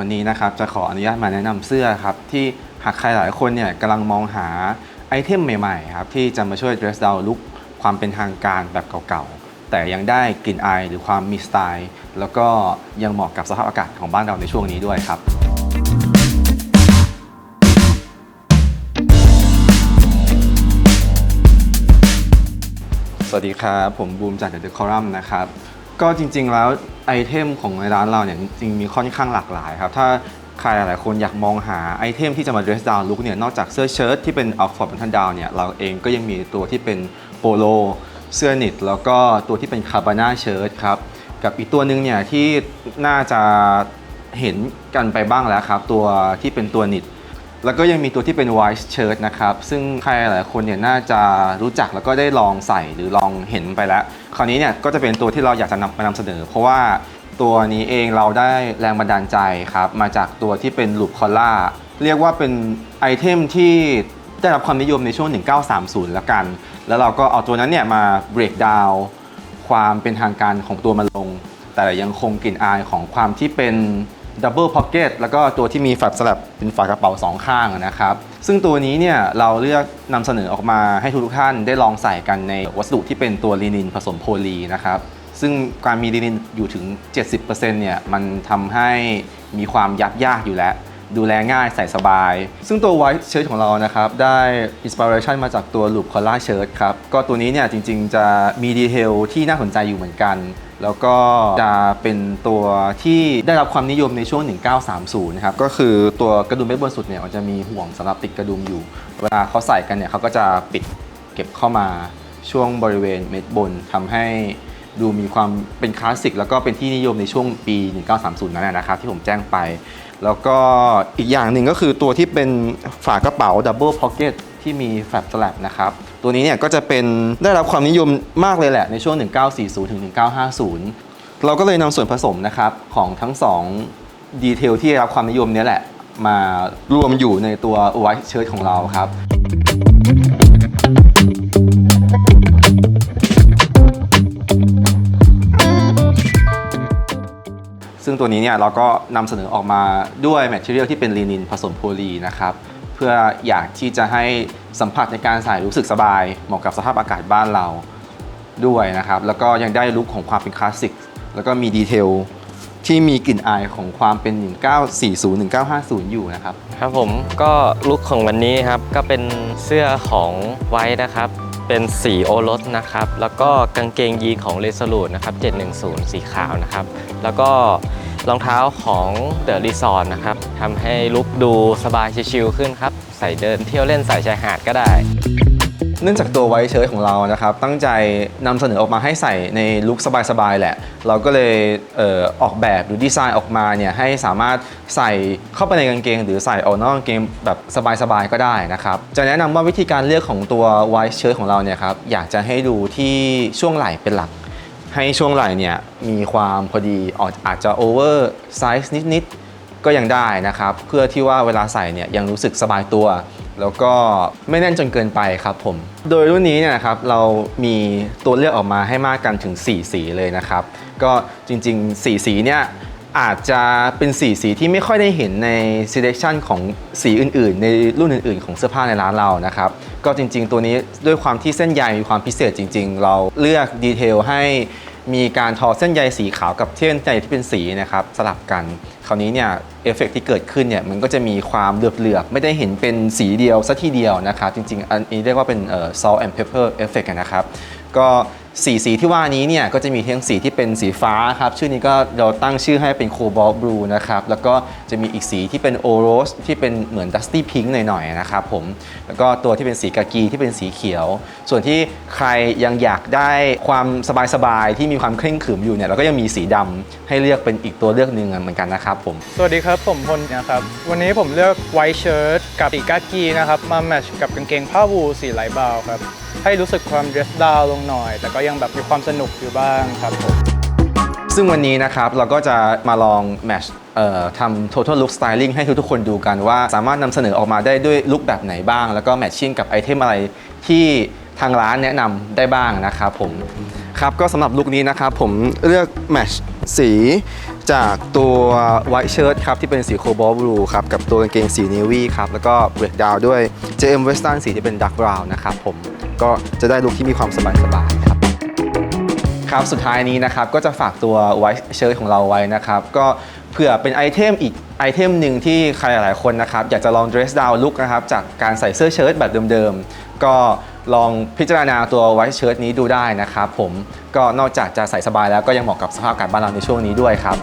วันนี้นะครับจะขออนุญาตมาแนะนำเสื้อครับที่หากใครหลายคนเนี่ยกำลังมองหาไอเทมใหม่ๆครับที่จะมาช่วย dress down look ความเป็นทางการแบบเก่าๆ แต่ยังได้กลิ่นอายหรือความมีสไตล์ แล้วก็ยังเหมาะกับสภาพอากาศของบ้านเราในช่วงนี้ด้วยครับสวัสดีครับ ผมบูมจาก The Decorum นะครับ ก็จริง ๆ แล้วไอเทมของในร้านเราเนี่ยจริงๆมีค่อนข้างหลากหลายครับ ถ้าใครหลายๆคนอยากมองหาไอเทมที่จะมา dress down look เนี่ยนอกจากเสื้อเชิ้ตที่เป็น Oxford Button Down เนี่ยเราเองก็ยังมีตัวที่เป็นโปโลเสื้อนิตแล้วก็ตัวที่เป็นคาร์บาน่าเชิ้ตครับ กับอีกตัวหนึ่งเนี่ยที่น่าจะเห็นกันไปบ้างแล้วครับ ตัวที่เป็นตัวนิต แล้วก็ยังมีตัวที่เป็น white shirt นะครับ ซึ่งใครหลายคนเนี่ยน่าจะรู้จักแล้วก็ได้ลองใส่หรือลองเห็นไปแล้ว คราวนี้เนี่ยก็จะเป็นตัวที่เราอยากจะนำมานำเสนอ เพราะว่าตัวนี้เองเราได้แรงบันดาลใจครับ มาจากตัวที่เป็นลูปคอล่าเรียกว่าเป็นไอเทมที่ได้รับความนิยมในช่วง 1930 แล้วกัน แล้วเราก็เอาตัวนั้นเนี่ยมา break down ความเป็นทางการของตัวมันลง แต่ยังคงกลิ่นอายของความที่เป็น ดับเบิลพ็อกเก็ตแล้วก็ตัวที่มีฝาสลับเป็นฝากระเป๋าสองข้างนะครับ ซึ่งตัวนี้เนี่ยเราเลือกนำเสนอออกมาให้ทุกท่านได้ลองใส่กันในวัสดุที่เป็นตัวลินินผสมโพลีนะครับ ซึ่งการมีลินินอยู่ถึง 70%เนี่ยมันทำให้มีความยับยากอยู่แล้ว ดูแลง่ายใส่สบาย ซึ่งตัว white shirt ของเรานะครับ ได้อินสปิเรชันมาจากตัว loop collar shirt ครับ ก็ตัวนี้เนี่ยจริงๆจะมีดีเทลที่น่าสนใจอยู่เหมือนกัน แล้วก็จะเป็นตัวที่ได้รับความนิยมในช่วง 1930 นะครับ ก็คือตัวกระดุมเม็ดบนสุดเนี่ยมันจะมีห่วงสำหรับติดกระดุมอยู่ เวลาเขาใส่กันเนี่ยเขาก็จะปิดเก็บเข้ามาช่วงบริเวณเม็ดบนทำให้ ดูมีความเป็นคลาสสิกแล้วก็เป็นที่นิยมในช่วงปี 1930 นั้นนะนะครับที่ผมแจ้งไป แล้วก็อีกอย่างหนึ่งก็คือตัวที่เป็นฝากระเป๋าดับเบิลพ็อกเก็ตที่มีแฟลปสลับนะครับ ตัวนี้เนี่ยก็จะเป็นได้รับความนิยมมากเลยแหละในช่วง 1940ถึง1950 เราก็เลยนำส่วนผสมนะครับของทั้งสองดีเทลที่ได้รับความนิยมเนี้แหละ มารวมอยู่ในตัวไวท์เชิ้ตของเราครับ ซึ่งตัวนี้เนี่ยเราก็นำเสนอออกมาด้วยแมทเทียลที่เป็นลีนินผสมโพลีนะครับเพื่ออยากที่จะให้สัมผัสในการใส่รู้สึกสบาย เหมาะกับสภาพอากาศบ้านเราด้วยนะครับ แล้วก็ยังได้ลุคของความเป็นคลาสสิกแล้วก็มีดีเทลที่มีกลิ่นอายของความเป็น 1940 1950 อยู่นะครับ ครับผมก็ลุคของวันนี้ครับก็เป็นเสื้อของไว้นะครับ เป็นสีโอรสนะครับ แล้วก็กางเกงยีนของเร o ลู e นะครับ 710 สีขาวนะครับ แล้วก็รองเท้าของเดอะรีสอร์ทนะครับทำให้ลุกดูสบายชิลๆขึ้นครับ ใส่เดินเที่ยวเล่นใส่ชายหาดก็ได้ เนื่องจากตัวไวท์เชิ้ตของเรานะครับ ตั้งใจนำเสนอออกมาให้ใส่ในลุคสบายๆแหละ เราก็เลยเออออกแบบหรือดีไซน์ออกมาเนี่ยให้สามารถใส่เข้าไปในกางเกง หรือใส่ออกนอกกางเกงแบบสบายๆก็ได้นะครับ จะแนะนำว่าวิธีการเลือกของตัวไวท์เชิ้ตของเราเนี่ยครับอยากจะให้ดูที่ช่วงไหล่เป็นหลัก ให้ช่วงไหล่เนี่ยมีความพอดีอาจจะโอเวอร์ไซส์นิดๆก็ยังได้นะครับ เพื่อที่ว่าเวลาใส่เนี่ยยังรู้สึกสบายตัว แล้วก็ไม่แน่นจนเกินไปครับผม โดยรุ่นนี้เนี่ยครับเรามีตัวเลือกออกมาให้มากกันถึง 4 สีเลยนะครับ ก็จริงๆ 4 สีเนี่ยอาจจะเป็นสีสีที่ไม่ค่อยได้เห็นใน selection ของสีอื่นๆ ในรุ่นอื่นๆ ของเสื้อผ้าในร้านเรานะครับ ก็จริงๆ ตัวนี้ด้วยความที่เส้นใยมีความพิเศษจริง ๆ เราเลือกดีเทลให้มีการทอเส้นใยสีขาวกับเส้นใยที่เป็นสีนะครับสลับกัน คราวนี้เนี่ยเอฟเฟกต์ที่เกิดขึ้นเนี่ยมันก็จะมีความเหลือบๆ ไม่ได้เห็นเป็นสีเดียวซะทีเดียวนะครับจริงๆ อันนี้เรียกว่าเป็นเอ่อ salt and pepper effect นะครับ ก็สีสีที่ว่านี้เนี่ยก็จะมีทั้งสีที่เป็นสีฟ้าครับชื่อนี้ก็เราตั้งชื่อให้เป็น cobalt blue นะครับแล้วก็จะมีอีกสีที่เป็น o rose ที่เป็นเหมือน dusty pink หน่อยๆนะครับผมแล้วก็ตัวที่เป็นสีกากีที่เป็นสีเขียว ส่วนที่ใครยังอยากได้ความสบายๆที่มีความเคร่งขรึมอยู่เนี่ยเราก็ยังมีสีดำให้เลือกเป็นอีกตัวเลือกหนึ่งเหมือนกันนะครับผมสวัสดีครับผมพลนะครับวันนี้ผมเลือกไวท์เชิ้ตกับสีกากีนะครับมาแมทช์กับกางเกงผ้าวูลสีไลบาวครับ ให้รู้สึกความเดรสดาวลงหน่อย แต่ก็ยังแบบมีความสนุกอยู่บ้างครับผม ซึ่งวันนี้นะครับเราก็จะมาลองแมชทำ total look styling ให้ทุกๆคนดูกันว่าสามารถนำเสนอออกมาได้ด้วยลุคแบบไหนบ้าง แล้วก็แมทชิ่งกับไอเทมอะไรที่ทางร้านแนะนำได้บ้างนะครับผมครับก็สำหรับลุคนี้นะครับผมเลือกแมชสีจากตัว white shirt ครับที่เป็นสี cobalt blue ครับกับตัวกางเกงสี navy ครับแล้วก็ break down ด้วย JM Western สีที่เป็น dark brown นะครับผม ก็จะได้ลุคที่มีความสบายๆครับครับสุดท้ายนี้นะครับก็จะฝากตัว white shirt ของเราไว้นะครับ ก็เผื่อเป็นไอเทมอีกไอเทมหนึ่งที่ใครหลายๆคนนะครับอยากจะลอง dress down look นะครับจากการใส่เสื้อเชิ้ตแบบเดิมๆ ก็ลองพิจารณาตัว white shirt นี้ดูได้นะครับผมก็นอกจากจะใส่สบายแล้วก็ยังเหมาะกับสภาพอากาศบ้านเราในช่วงนี้ด้วยครับ